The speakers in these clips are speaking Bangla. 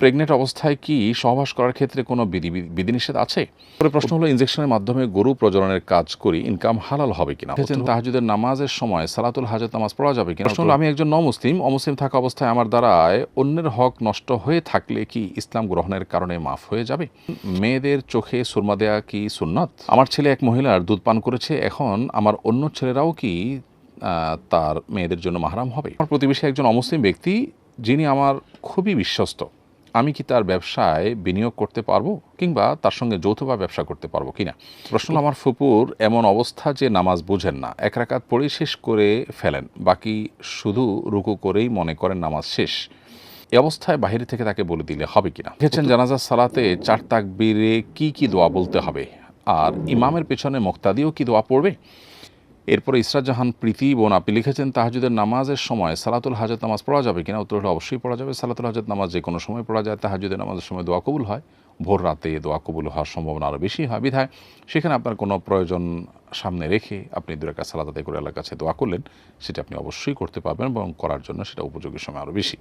প্রেগনেন্ট অবস্থায় কি সহবাস করার ক্ষেত্রে কোনো বিধি বিধিনিষেধ আছে? পরে প্রশ্ন হলো ইনজেকশনের মাধ্যমে গরু প্রজননের কাজ করি ইনকাম হালাল হবে কিনা? তাহাজুদের নামাজের সময় সালাতুল হাজত নামাজ পড়া যাবে কিনা? প্রশ্ন হলো আমি একজন নমুসলিম অমুসলিম থাকা অবস্থায় আমার দ্বারায় অন্যের হক নষ্ট হয়ে থাকলে কি ইসলাম গ্রহণের কারণে মাফ হয়ে যাবে? মেয়েদের চোখে সুরমা দেয়া কি সুন্নত? আমার ছেলে এক মহিলার দুধ পান করেছে এখন আমার অন্য ছেলেরাও কি তার মেয়েদের জন্য মাহারাম হবে? আমার প্রতিবেশী একজন অমুসলিম ব্যক্তি যিনি আমার খুবই বিশ্বস্ত। আমি কি তার ব্যবসায় বিনিয়োগ করতে পারব কিংবা তার সঙ্গে যৌথভাবে ব্যবসা করতে পারব কিনা? প্রশ্ন আমার ফুপুর এমন অবস্থা যে নামাজ বুঝেন না। এক রাকাত পড়েই শেষ করে ফেলেন। বাকি শুধু রুকু করেই মনে করেন নামাজ শেষ। এ অবস্থায় বাহির থেকে তাকে বলে দিলে হবে কিনা? দেখেছেন জানাজার সালাতে চার তাকবীরে কি কি দোয়া বলতে হবে? আর ইমামের পেছনে মোক্তাদিও কি দোয়া পড়বে? এরপরে ইসরাত জাহান প্রীতি বোন আপনি লিখেছেন, তাহাজুদের নামাজের সময় সালাতুল হাজত নামাজ পড়া যাবে কিনা? উত্তর হলো, অবশ্যই পড়া যাবে। সালাতুল হাজত নামাজ যে কোনো সময় পড়া যায়। তাহাজুদের নামাজের সময় দোয়া কবুল হয়। ভোর রাতে দোয়া কবুল হওয়ার সম্ভাবনা আরও বেশি হয়। বিধায় সেখানে আপনার কোনো প্রয়োজন সামনে রেখে আপনি দু একটা সালাত আদায় করে আল্লাহর কাছে দোয়া করলেন, সেটা আপনি অবশ্যই করতে পারবেন এবং করার জন্য সেটা উপযোগী সময় আরও বেশি।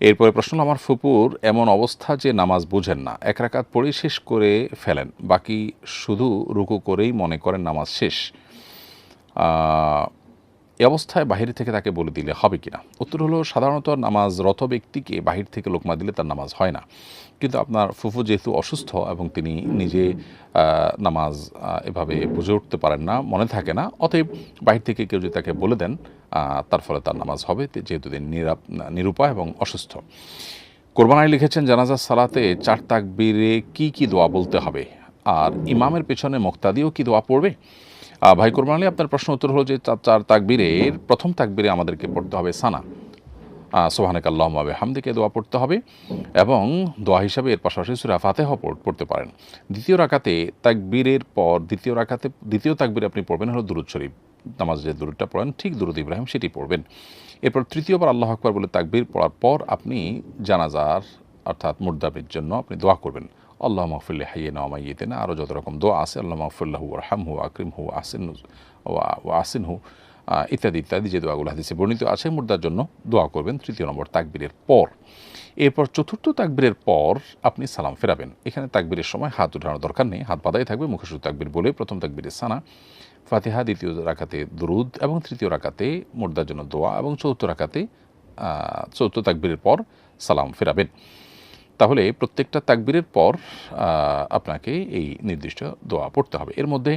এরপরে প্রশ্ন আমার ফুপুর এমন অবস্থা যে নামাজ বুঝেন না। এক রাকাত পড়ে শেষ করে ফেলেন। বাকি শুধু রুকু করেই মনে করেন নামাজ শেষ। এ অবস্থায় বাহির থেকে তাকে বলে দিলে হবে কিনা? উত্তর হলো, সাধারণত নামাজরত ব্যক্তিকে বাহির থেকে লোকমা দিলে তার নামাজ হয় না। কিন্তু আপনার ফুফু যেহেতু অসুস্থ এবং তিনি নিজে নামাজ এভাবে বুঝে উঠতে পারেন না, মনে থাকে না, অতএব বাহির থেকে কেউ যদি তাকে বলে দেন তার ফলে তার নামাজ হবে যেহেতু তিনি নিরাপ, নিরুপায় এবং অসুস্থ। কোরবানায় লিখেছেন, জানাজার সালাতে চার তাকবীরে কি কি দোয়া বলতে হবে? আর ইমামের পেছনে মোক্তাদিও কি দোয়া পড়বে? ভাই কোরবান, আপনার প্রশ্ন উত্তর হলো যে চার তাকবীরের প্রথম তাকবীরে আমাদেরকে পড়তে হবে সানা। সোহানেক আল্লাহ হামদিকে দোয়া পড়তে হবে এবং দোয়া হিসাবে এর পাশাপাশি সুরা ফাতেহ পড়তে পারেন। দ্বিতীয় রাকাতে তাকবীরের পর দ্বিতীয় রাকাতে, দ্বিতীয় তাকবীরে আপনি পড়বেন হলো দুরুদ শরীফ। নামাজ যে দুরুদটা পড়েন, ঠিক দুরুদ ইব্রাহিম সেটি পড়বেন। এরপর তৃতীয়বার আল্লাহ আকবর বলে তাকবীর পড়ার পর আপনি জানাজার, অর্থাৎ মুর্দাবির জন্য আপনি দোয়া করবেন। আল্লাহ মাহফুল্লি হাইয়ে নামাইয়েতে না আরও যত রকম দোয়া আছে আল্লাহ মাহফুল্লাহ আরহাম হু আকরিম হু আসিন ও আসিন হু ইত্যাদি ইত্যাদি যে দোয়াগুলো হাদিসে বর্ণিত আছে মুর্দার জন্য দোয়া করবেন তৃতীয় নম্বর তাকবীরের পর। এরপর চতুর্থ তাকবীরের পর আপনি সালাম ফেরাবেন। এখানে তাকবীরের সময় হাত উঠানোর দরকার নেই হাত বাদাই থাকবে মুখে শুধু তাকবীর বলে প্রথম তাকবীরের সানা ফাতিহা দ্বিতীয় রাকাতে দুরুদ এবং তৃতীয় রাকাতে মুর্দার জন্য দোয়া এবং চতুর্থ আহ, চতুর্থ তাকবীরের পর সালাম ফেরাবেন। তাহলে প্রত্যেকটা তাকবীরের পর আপনাকে এই নির্দিষ্ট দোয়া পড়তে হবে। এর মধ্যে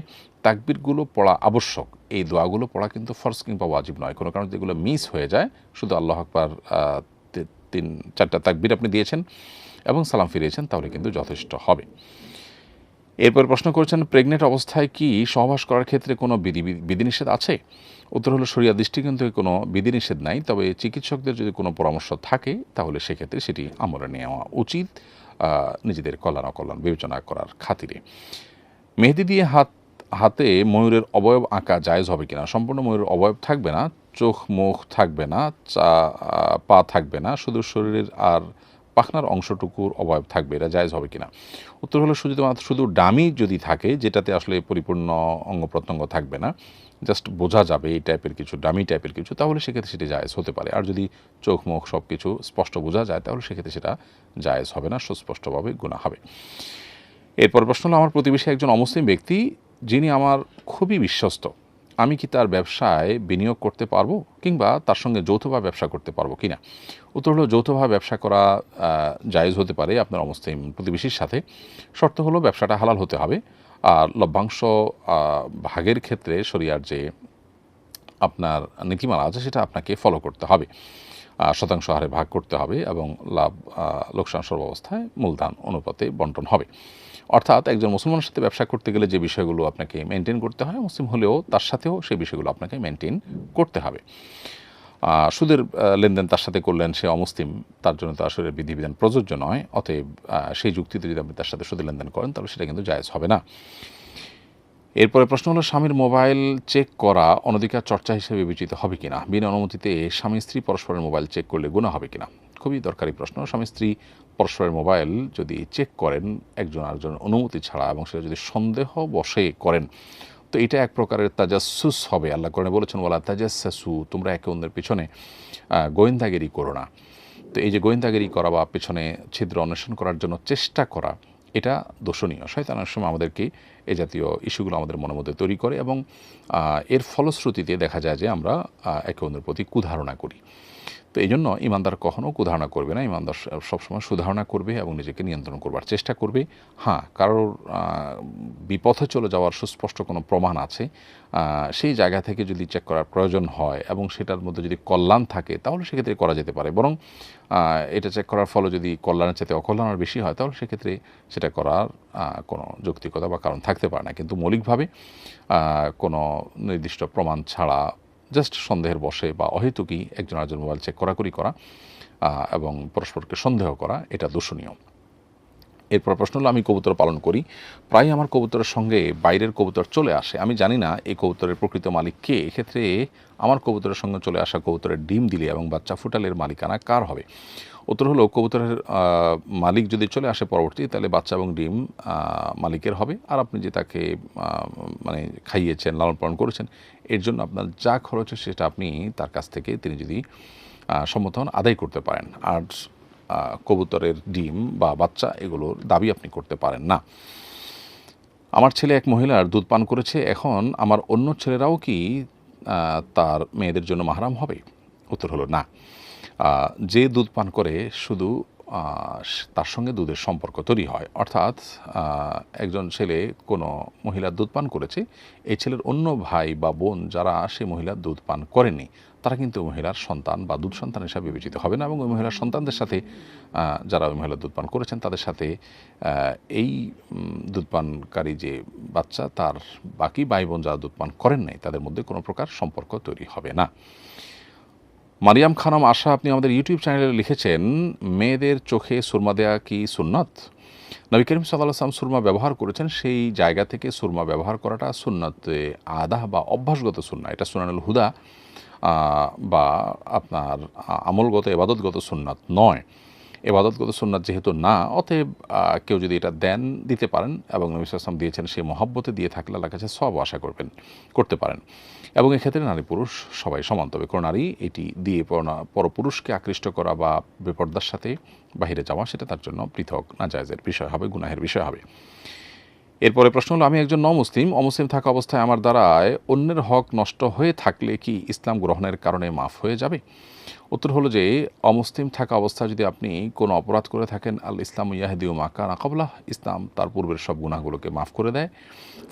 তাকবীরগুলো পড়া আবশ্যক। এই দোয়াগুলো পড়া কিন্তু ফরজ কিংবা ওয়াজিব নয়। কোনো কারণে যেগুলো মিস হয়ে যায়, শুধু আল্লাহ আকবার তিন, চারটা তাকবীর আপনি দিয়েছেন এবং সালাম ফিরিয়েছেন, তাহলে কিন্তু যথেষ্ট হবে। এরপর প্রশ্ন করেছেন, প্রেগনেন্ট অবস্থায় কি সহবাস করার ক্ষেত্রে কোনো বিধি বিধিনিষেধ আছে? উত্তর হলো, শরিয়া দৃষ্টিকোণ থেকে কোনো বিধিনিষেধ নাই, তবে চিকিৎসকদের যদি কোনো পরামর্শ থাকে, তাহলে সেক্ষেত্রে সেটি আমলে নেওয়া উচিত নিজেদের কল্যাণ অকল্যাণ বিবেচনা করার খাতিরে। মেহেদি দিয়ে হাত, হাতে ময়ূরের অবয়ব আঁকা জায়েজ হবে কিনা? সম্পূর্ণ ময়ূরের অবয়ব থাকবে না চোখ মুখ থাকবে না, চা পা থাকবে না, শুধু শরীরের আর পাখনার অংশটুকুর অবয়ব থাকবে, এটা জায়েজ হবে কিনা? উত্তর হলো শুধু শুধু ডামি যদি থাকে, যেটাতে আসলে পরিপূর্ণ অঙ্গ প্রত্যঙ্গ থাকবে না জাস্ট বোঝা যাবে এই টাইপের কিছু, ডামি টাইপের কিছু, তাহলে সেক্ষেত্রে সেটি জায়েজ হতে পারে। আর যদি চোখ, মুখ সব কিছু স্পষ্ট বোঝা যায়, তাহলে সেক্ষেত্রে সেটা জায়েজ হবে না, সুস্পষ্টভাবে গুণা হবে। এরপর প্রশ্ন হলো, আমার প্রতিবেশী একজন অমুসলিম ব্যক্তি, যিনি আমার খুবই বিশ্বস্ত। আমি কি তার ব্যবসায় বিনিয়োগ করতে পারব কিংবা তার সঙ্গে যৌথভাবে ব্যবসা করতে পারব কি না উত্তর হলো যৌথভাবে ব্যবসা করা জায়জ হতে পারে আপনার অমুসলিম প্রতিবেশীর সাথে। শর্ত হলো ব্যবসাটা হালাল হতে হবে। আর লভ্যাংশ ভাগের ক্ষেত্রে শরিয়ার যে আপনার নীতিমালা আছে সেটা আপনাকে ফলো করতে হবে। শতাংশ হারে ভাগ করতে হবে এবং লাভ লোকসান সর্বাবস্থায় মূলধন অনুপাতে বন্টন হবে। অর্থাৎ একজন মুসলমানের সাথে ব্যবসা করতে গেলে যে বিষয়গুলো আপনাকে মেনটেন করতে হয়, মুসলিম হলেও তার সাথেও সেই বিষয়গুলো আপনাকে মেনটেন করতে হবে। সুদের লেনদেন তার সাথে করলেন, সে অমুসলিম, তার জন্য তো আসলে বিধিবিধান প্রযোজ্য নয়। অতএব সেই যুক্তিতে যদি আপনি তার সাথে সুদের লেনদেন করেন, তাহলে সেটা কিন্তু জায়েজ হবে না। এরপরে প্রশ্ন হলো, স্বামীর মোবাইল চেক করা অনধিকার চর্চা হিসেবে বিবেচিত হবে কিনা? বিনা অনুমতিতে স্বামী স্ত্রী পরস্পরের মোবাইল চেক করলে গুণা হবে কিনা? খুবই দরকারি প্রশ্ন। স্বামী স্ত্রী পরস্পরের মোবাইল যদি চেক করেন, একজন আরেকজনের অনুমতি ছাড়া এবং সেটা যদি সন্দেহ বসে করেন, তো এটা এক প্রকারের তাজাসুস হবে। আল্লাহ করে বলেছেন বলা তাজাসু তোমরা একে অন্যের পিছনে গোয়েন্দাগিরি করো না। তো এই যে গোয়েন্দাগিরি করা বা পেছনে ছিদ্র অন্বেষণ করার জন্য চেষ্টা করা, এটা দোষণীয়। শয়তান সময় আমাদেরকে এ জাতীয় ইস্যুগুলো আমাদের মনের মধ্যে তৈরি করে এবং এর ফলশ্রুতিতে দেখা যায় যে আমরা একে অন্যের প্রতি কুধারণা করি। তো এই জন্য ইমানদার কখনও কুধারণা করবে না। ইমানদার সবসময় সুধারণা করবে এবং নিজেকে নিয়ন্ত্রণ করবার চেষ্টা করবে। হ্যাঁ কারোর বিপথে চলে যাওয়ার সুস্পষ্ট কোনো প্রমাণ আছে। সেই জায়গা থেকে যদি চেক করার প্রয়োজন হয় এবং সেটার মধ্যে যদি কল্যাণ থাকে, তাহলে সেক্ষেত্রে করা যেতে পারে। বরং এটা চেক করার ফলে যদি কল্যাণের চাইতে অকল্যাণ আর বেশি হয়, তাহলে সেক্ষেত্রে সেটা করার কোনো যৌক্তিকতা বা কারণ থাকতে পারে না। কিন্তু মৌলিকভাবে কোনো নির্দিষ্ট প্রমাণ ছাড়া জাস্ট সন্দেহের বসে বা অহেতুকি একজন আরেকজন মোবাইল চেক করাকরি করা এবং পরস্পরকে সন্দেহ করা, এটা দূষণীয়। এরপর প্রশ্ন হলো, আমি কবুতর পালন করি। প্রায় আমার কবুতরের সঙ্গে বাইরের কবুতর চলে আসে। আমি জানি না এই কবুতরের প্রকৃত মালিক কে। এক্ষেত্রে আমার কবুতরের সঙ্গে চলে আসা কবুতরের ডিম দিলে এবং বাচ্চা ফুটালের মালিকানা কার হবে? উত্তর হলো, কবুতরের মালিক যদি চলে আসে পরবর্তী, তাহলে বাচ্চা এবং ডিম মালিকের হবে। আর আপনি যে তাকে মানে খাইয়েছেন, লালন পালন করেছেন, এর জন্য আপনার যা খরচ সেটা আপনি তার কাছ থেকে তিনি যদি হন, আদায় করতে পারেন। আর কবুতরের ডিম বা বাচ্চা, এগুলোর দাবি আপনি করতে পারেন না। আমার ছেলে এক মহিলার দুধ পান করেছে, এখন আমার অন্য ছেলেরাও কি তার মেয়েদের জন্য মাহারাম হবে? উত্তর হলো না। যে দুধ পান করে শুধু তার সঙ্গে দুধের সম্পর্ক তৈরি হয়। অর্থাৎ একজন ছেলে কোনো মহিলার দুধ পান করেছে, এই ছেলের অন্য ভাই বা বোন যারা, সে মহিলার দুধ পান করেনি। তারা কিন্তু মহিলার সন্তান বা দুধ সন্তান হিসাবে বিবেচিত হবে না এবং ওই মহিলার সন্তানদের সাথে যারা ওই মহিলা দুধ পান করেছেন, তাদের সাথে এই দুধ পানকারী যে বাচ্চা, তার বাকি ভাই বোন যারা দুধ পান করেন নাই, তাদের মধ্যে কোনো প্রকার সম্পর্ক তৈরি হবে না। মারিয়াম খানম আশা আপনি আমাদের ইউটিউব চ্যানেলে লিখেছেন, মেয়েদের চোখে সুরমা দেয়া কি সুন্নত? নবী করিম সাল্লাহ আসলাম সুরমা ব্যবহার করেছেন, সেই জায়গা থেকে সুরমা ব্যবহার করাটা সুন্নত আদাহ বা অভ্যাসগত সুন্না এটা সুনানুল হুদা। বা আপনার আমলগত, এবাদতগত সুন্নাত নয়। এবাদতগত সুন্নাত যেহেতু না, অতএব কেউ যদি এটা দেন, দিতে পারেন এবং নবী সাল্লাল্লাহু দিয়েছেন সেই মহাব্বতে দিয়ে থাকলে আল্লাহর কাছে সব আশা করবেন, করতে পারেন। এবং এক্ষেত্রে নারী পুরুষ সবাই সমান, তবে কোনো নারী এটি দিয়ে পরপুরুষকে আকৃষ্ট করা বা বেপর্দার সাথে বাহিরে যাওয়া, সেটা তার জন্য পৃথক, নাজায়জের বিষয় হবে, গুনাহের বিষয় হবে। এরপরে প্রশ্ন হলো, আমি একজন নমুসলিম, অমুসলিম থাকা অবস্থায় আমার দ্বারায় অন্যের হক নষ্ট হয়ে থাকলে কি ইসলাম গ্রহণের কারণে মাফ হয়ে যাবে? উত্তর হলো যে, অমুসলিম থাকা অবস্থায় যদি আপনি কোনো অপরাধ করে থাকেন, আল ইসলাম ইয়াহদিউ মাকা নাকাবলা ইসলাম তার পূর্বের সব গুণাগুলোকে মাফ করে দেয়।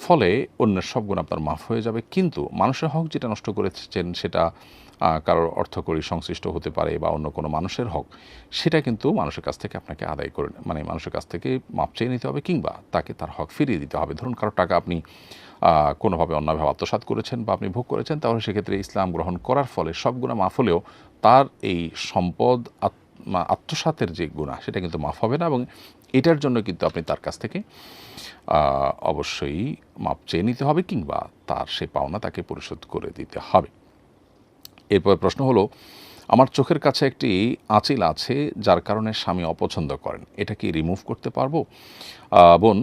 ফলে অন্যের সব গুণ আপনার মাফ হয়ে যাবে। কিন্তু মানুষের হক যেটা নষ্ট করেছেন, সেটা কারোর অর্থকরী সংশ্লিষ্ট হতে পারে বা অন্য কোনো মানুষের হক, সেটা কিন্তু মানুষের কাছ থেকে আপনাকে আদায় করে মানে মানুষের কাছ থেকে মাপ চেয়ে নিতে হবে কিংবা তাকে তার হক ফিরিয়ে দিতে হবে। ধরুন কারও টাকা আপনি কোনোভাবে অন্যভাবে আত্মসাৎ করেছেন বা আপনি ভোগ করেছেন, তাহলে সেক্ষেত্রে ইসলাম গ্রহণ করার ফলে সব গুণা মাফ হলেও তার এই সম্পদ আত্মসাতের যে গুণা, সেটা কিন্তু মাফ হবে না এবং এটার জন্য কিন্তু আপনি তার কাছ থেকে অবশ্যই মাপ চেয়ে নিতে হবে কিংবা তার সে পাওনা তাকে পরিশোধ করে দিতে হবে। এরপর প্রশ্ন হলো আমার চোখের কাছে একটি আঁচিল আছে যার কারণে স্বামী অপছন্দ করেন। এটা কি রিমুভ করতে পারব? বোন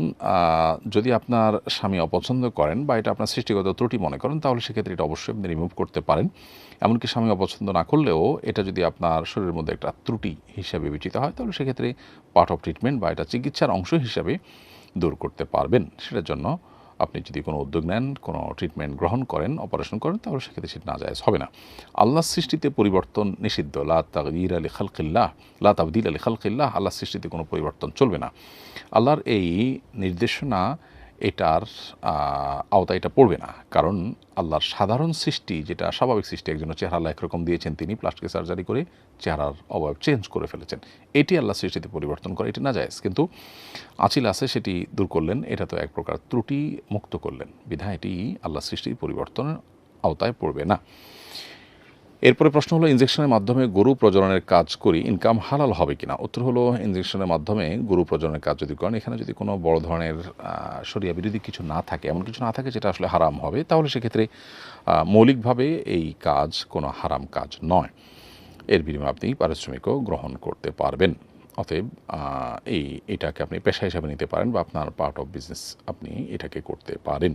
যদি আপনার স্বামী অপছন্দ করেন বা এটা আপনার সৃষ্টিগত ত্রুটি মনে করেন, তাহলে সেক্ষেত্রে এটা অবশ্যই আপনি রিমুভ করতে পারেন। এমনকি স্বামী অপছন্দ না করলেও এটা যদি আপনার শরীরের মধ্যে একটা ত্রুটি হিসাবে বিবেচিত হয়, তাহলে সেক্ষেত্রে পার্ট অফ ট্রিটমেন্ট বা এটা চিকিৎসার অংশ হিসাবে দূর করতে পারবেন। সেটার জন্য আপনি যদি কোনো উদ্যোগ নেন, কোনো ট্রিটমেন্ট গ্রহণ করেন অপারেশন করেন, তাহলে সেক্ষেত্রে সেটা না যায় হবে না। আল্লাহ সৃষ্টিতে পরিবর্তন নিষিদ্ধ। লা আলী খালকিল্লাহ। লা তাবদিল আলী খালকিল্লাহ। আল্লাহ সৃষ্টিতে কোনো পরিবর্তন চলবে না। আল্লাহর এই নির্দেশনা এটার আহ, আওতায় এটা পড়বে না। কারণ আল্লাহর সাধারণ সৃষ্টি যেটা স্বাভাবিক সৃষ্টি একজনের চেহারা একরকম দিয়েছেন তিনি প্লাস্টিক সার্জারি করে চেহারার অবয়ব চেঞ্জ করে ফেলেছেন। এটি আল্লাহ সৃষ্টিতে পরিবর্তন করে এটি না যায় কিন্তু আচিল আছে সেটি দূর করলেন এটা তো এক প্রকার ত্রুটি মুক্ত করলেন। বিধায় এটি আল্লাহ সৃষ্টির পরিবর্তনের আওতায় পড়বে না। এরপরে প্রশ্ন হলো ইনজেকশনের মাধ্যমে গরু প্রজননের কাজ করি ইনকাম হালাল হবে কিনা? উত্তর হলো ইনজেকশনের মাধ্যমে গরু প্রজননের কাজ যদি করেন, এখানে যদি কোনো বড় ধরনের সরিয়া বিরোধী কিছু না থাকে, এমন কিছু না থাকে যেটা আসলে হারাম হবে, তাহলে সেক্ষেত্রে মৌলিকভাবে এই কাজ কোনো হারাম কাজ নয়। এর বিনিময়ে আপনি পারিশ্রমিকও গ্রহণ করতে পারবেন। অতএব এই, এটাকে আপনি পেশা হিসাবে নিতে পারেন বা আপনার পার্ট অফ বিজনেস আপনি এটাকে করতে পারেন।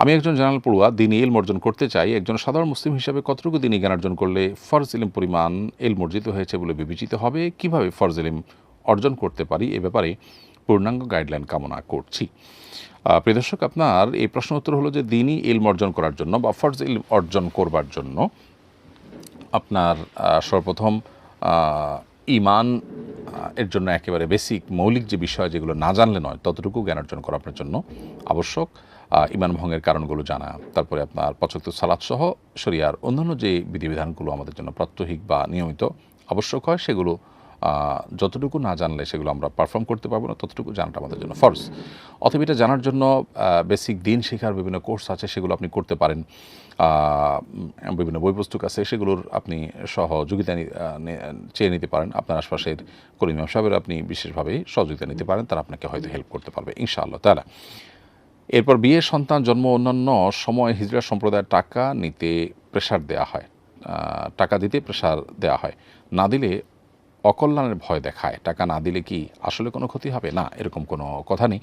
আমি একজন জেনারেল পড়ুয়া, দিনী ইলম অর্জন করতে চাই। একজন সাধারণ মুসলিম হিসাবে কতটুকু দিনী জ্ঞান অর্জন করলে ফরজ ইলিম পরিমাণ এলম অর্জিত হয়েছে বলে বিবেচিত হবে? কীভাবে ফরজ ইলিম অর্জন করতে পারি? এ ব্যাপারে পূর্ণাঙ্গ গাইডলাইন কামনা করছি। প্রিয় দর্শক, আপনার এই প্রশ্ন উত্তর হলো যে দিনই ইলম অর্জন করার জন্য বা ফরজ ইলম অর্জন করবার জন্য আপনার সর্বপ্রথম ইমান এর জন্য একেবারে বেসিক মৌলিক যে বিষয় যেগুলো না জানলে নয়, ততটুকু জ্ঞান অর্জন করা আপনার জন্য আবশ্যক। ইমান ভঙ্গের কারণগুলো জানা, তারপরে আপনার পঁচাত্তর সালাদ সহ শরিয়ার অন্যান্য যে বিধিবিধানগুলো আমাদের জন্য প্রাত্যহিক বা নিয়মিত আবশ্যক হয়, সেগুলো যতটুকু না জানলে সেগুলো আমরা পারফর্ম করতে পারব না, ততটুকু জানাটা আমাদের জন্য ফরজ। অথবা এটা জানার জন্য বেসিক দিন শেখার বিভিন্ন কোর্স আছে, সেগুলো আপনি করতে পারেন। বিভিন্ন বই পুস্তক আছে, সেগুলোর আপনি সহযোগিতা চেয়ে নিতে পারেন। আপনার আশপাশের করিম সাহেবের আপনি বিশেষভাবে সহযোগিতা নিতে পারেন, তারা আপনাকে হয়তো হেল্প করতে পারবে, ইনশাআল্লাহ তাহলে এরপর বিয়ে, সন্তান, জন্ম, অন্যান্য সময় হিজড়া সম্প্রদায়ের টাকা নিতে প্রেশার দেয়া হয়। টাকা দিতে প্রেশার দেয়া হয়। না দিলে অকল্যাণের ভয় দেখায়। টাকা না দিলে কি আসলে কোনো ক্ষতি হবে? না, এরকম কোনো কথা নেই।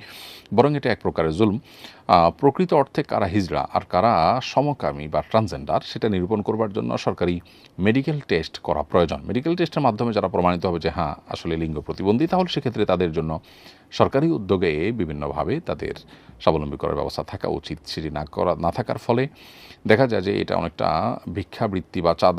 বরং এটা এক প্রকারের জুলম। প্রকৃত অর্থে কারা হিজড়া আর কারা সমকামী বা ট্রান্সজেন্ডার সেটা নিরূপণ করবার জন্য সরকারি মেডিকেল টেস্ট করা প্রয়োজন। মেডিকেল টেস্টের মাধ্যমে যারা প্রমাণিত হবে যে হ্যাঁ আসলে লিঙ্গ প্রতিবন্ধী, তাহলে সেক্ষেত্রে তাদের জন্য সরকারি উদ্যোগে বিভিন্নভাবে তাদের স্বাবলম্বী করার ব্যবস্থা থাকা উচিত। সেটি না করা, না থাকার ফলে দেখা যায় যে এটা অনেকটা ভিক্ষাবৃত্তি বা চাঁদা